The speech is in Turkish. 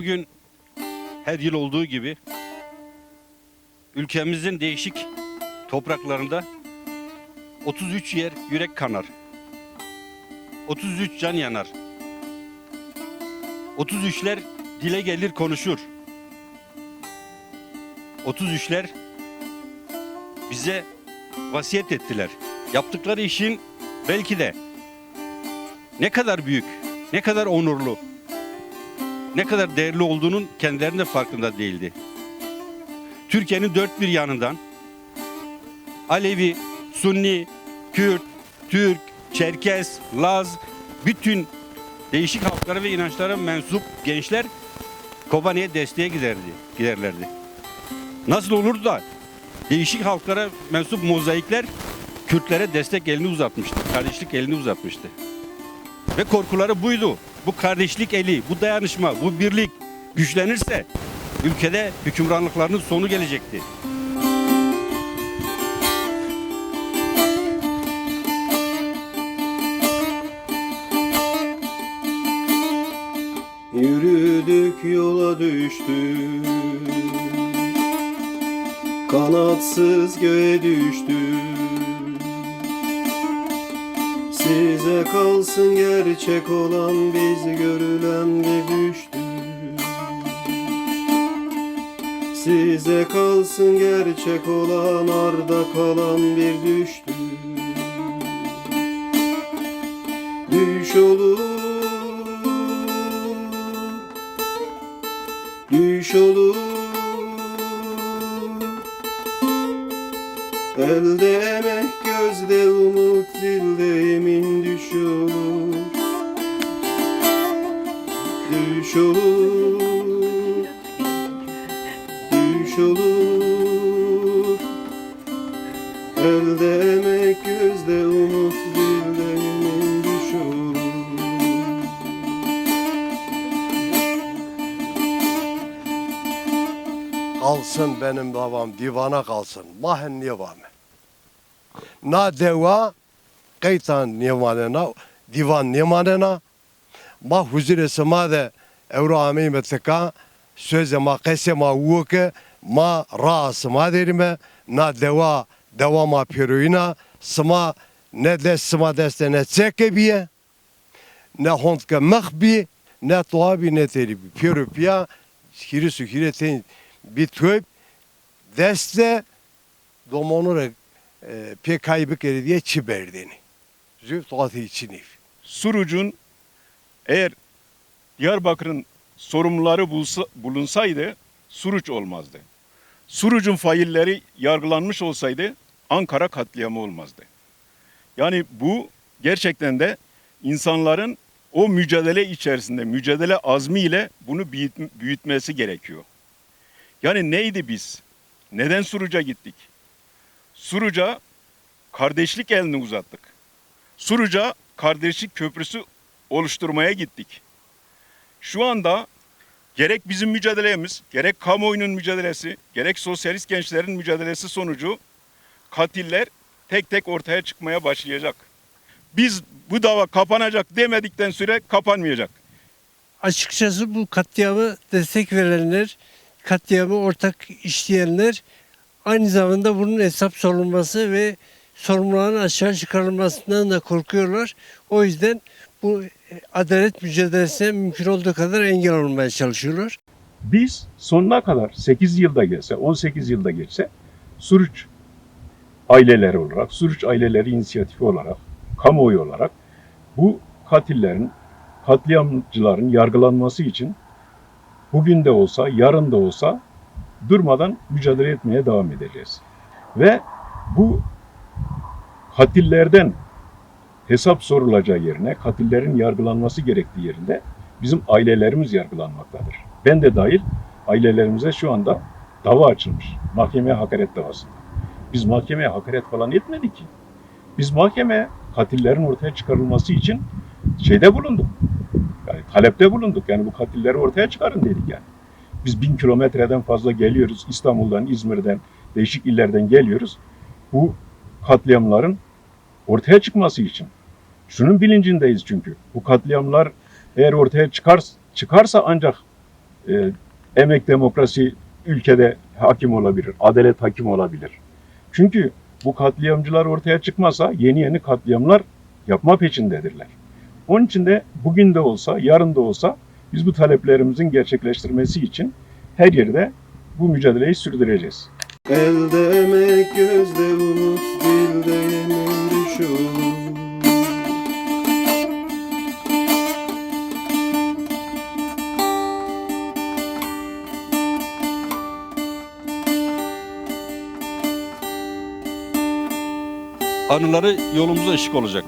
Bugün her yıl olduğu gibi ülkemizin değişik topraklarında 33 yer yürek kanar. 33 can yanar. 33'ler dile gelir konuşur. 33'ler bize vasiyet ettiler. Yaptıkları işin belki de ne kadar büyük, ne kadar onurlu, ne kadar değerli olduğunun kendilerinin de farkında değildi. Türkiye'nin dört bir yanından Alevi, Sunni, Kürt, Türk, Çerkes, Laz, bütün değişik halklara ve inançlara mensup gençler Kobani'ye desteğe giderdi, giderlerdi. Nasıl olur da değişik halklara mensup mozaikler Kürtlere destek elini uzatmıştı, kardeşlik elini uzatmıştı. Ve korkuları buydu. Bu kardeşlik eli, bu dayanışma, bu birlik güçlenirse ülkede hükümranlıklarının sonu gelecekti. Yürüdük yola düştük Kanatsız göğe düştük Size kalsın gerçek olan biz görülen bir düştük Size kalsın gerçek olan arda kalan bir düştük Düş olur Düş olur. Elde emek gözde umut dilde emin düş olur Düş olur Düş olur Elde emek gözde umut dilde emin düş olur kalsın benim babam divana kalsın. Mahen nivame. Na deva kaytan nivanena divan nivanena ma huzur sema de evro ami metka söze ma kese ma vuke ma ras ma derime na deva deva ma piruina sma ne de sma deste ne çeke biye ne hondke mkhbi ne tuabi ne teri pirupiya hirisu hiretin bir töp deste domonure e, pek kaybı kere diye çiberdini. Züf tuatı içini. Suruc'un eğer Diyarbakır'ın sorumluları bulsa, bulunsaydı Suruç olmazdı. Suruc'un failleri yargılanmış olsaydı Ankara katliamı olmazdı. Yani bu gerçekten de insanların o mücadele içerisinde, mücadele azmiyle bunu büyüt- büyütmesi gerekiyor. Yani neydi biz? Neden Suruç'a gittik? Suruç'a kardeşlik elini uzattık. Suruç'a kardeşlik köprüsü oluşturmaya gittik. Şu anda gerek bizim mücadelemiz, gerek kamuoyunun mücadelesi, gerek sosyalist gençlerin mücadelesi sonucu katiller tek tek ortaya çıkmaya başlayacak. Biz bu dava kapanacak demedikten süre kapanmayacak. açıkçası bu katliamı destek verenler, katliamı ortak işleyenler aynı zamanda bunun hesap sorulması ve sorumluların aşağı çıkarılmasından da korkuyorlar. O yüzden bu adalet mücadelesine mümkün olduğu kadar engel olmaya çalışıyorlar. Biz sonuna kadar 8 yılda geçse, 18 yılda geçse Suruç aileleri olarak, Suruç aileleri inisiyatifi olarak, kamuoyu olarak bu katillerin, katliamcıların yargılanması için bugün de olsa, yarın da olsa durmadan mücadele etmeye devam edeceğiz. Ve bu katillerden hesap sorulacağı yerine, katillerin yargılanması gerektiği yerinde bizim ailelerimiz yargılanmaktadır. Ben de dahil ailelerimize şu anda dava açılmış. Mahkemeye hakaret davası. Biz mahkemeye hakaret falan etmedik ki. Biz mahkemeye katillerin ortaya çıkarılması için şeyde bulunduk. Yani talepte bulunduk. Yani bu katilleri ortaya çıkarın dedik yani. Biz bin kilometreden fazla geliyoruz. İstanbul'dan, İzmir'den, değişik illerden geliyoruz. Bu katliamların ortaya çıkması için. Şunun bilincindeyiz çünkü. Bu katliamlar eğer ortaya çıkar, çıkarsa ancak e, emek demokrasi ülkede hakim olabilir, adalet hakim olabilir. Çünkü bu katliamcılar ortaya çıkmasa yeni yeni katliamlar yapma peşindedirler. Onun için de bugün de olsa, yarın da olsa biz bu taleplerimizin gerçekleştirmesi için her yerde bu mücadeleyi sürdüreceğiz. Elde emek gözde umut dilde yemin olur Anıları yolumuza ışık olacak.